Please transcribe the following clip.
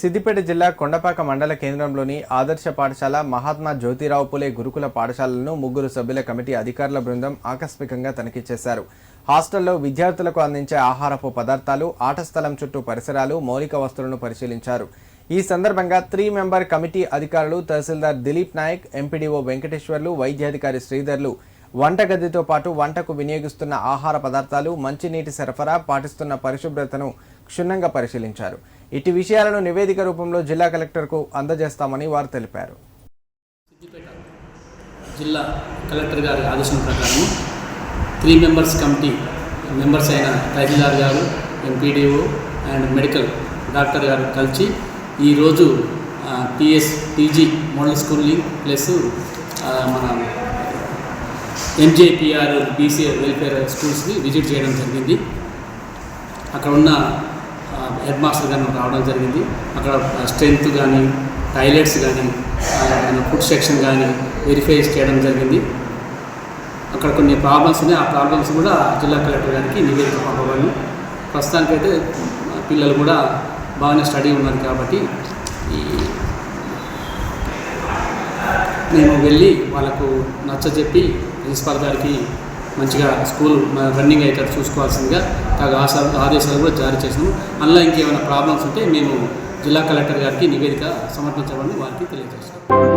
సిద్దిపేట జిల్లా కొండపాక మండల కేంద్రంలోని ఆదర్శ పాఠశాల మహాత్మా జ్యోతిరావు పులే గురుకుల పాఠశాలలను ముగ్గురు సభ్యుల కమిటీ అధికారుల బృందం ఆకస్మికంగా తనిఖీ చేశారు. హాస్టల్లో విద్యార్థులకు అందించే ఆహారపు పదార్థాలు ఆట స్థలం చుట్టూ పరిసరాలు మౌలిక వస్తువులను పరిశీలించారు. ఈ సందర్భంగా త్రీ మెంబర్ కమిటీ అధికారులు తహసీల్దార్ దిలీప్ నాయక్ ఎంపీడీఓ వెంకటేశ్వర్లు వైద్యాధికారి శ్రీధర్లు వంటగదితో పాటు వంటకు వినియోగిస్తున్న ఆహార పదార్థాలు మంచినీటి సరఫరా పాటిస్తున్న పరిశుభ్రతను క్షుణ్ణంగా పరిశీలించారు. ఇటు విషయాలను నివేదిక రూపంలో జిల్లా కలెక్టర్కు అందజేస్తామని వారు తెలిపారు. జిల్లా కలెక్టర్ గారి ఆదేశం ప్రకారం త్రీ మెంబర్స్ కమిటీ మెంబర్స్ అయిన తహసీల్దార్ గారు ఎంపీడీఓ అండ్ మెడికల్ డాక్టర్ గారు కలిసి ఈరోజు PS TG model schooling plus మన ఎంజేపిఆర్ బీసీ వెల్ఫేర్ స్కూల్స్ని విజిట్ చేయడం జరిగింది. అక్కడ ఉన్న హెడ్ మాస్టర్ గారు రావడం జరిగింది. అక్కడ స్ట్రెంత్ కానీ టాయిలెట్స్ కానీ ఫుడ్ సెక్షన్ కానీ వెరిఫై చేయడం జరిగింది. అక్కడ కొన్ని ప్రాబ్లమ్స్ ఉన్నాయి. ఆ ప్రాబ్లమ్స్ కూడా జిల్లా కలెక్టర్ గారికి నివేదిక పంపబడి ప్రస్తుతానికైతే పిల్లలు కూడా బాగానే స్టడీ ఉన్నారు కాబట్టి ఈ మేము వెళ్ళి వాళ్ళకు నచ్చజెప్పి ప్రిన్సిపాల్ గారికి మంచిగా స్కూల్ రన్నింగ్ అయ్యేటట్టు చూసుకోవాల్సిందిగా తగు ఆదేశాలు కూడా జారీ చేసినాము. అందులో ఇంకేమైనా ప్రాబ్లమ్స్ ఉంటే మేము జిల్లా కలెక్టర్ గారికి నివేదిక సమర్పించమని వారికి తెలియజేస్తాం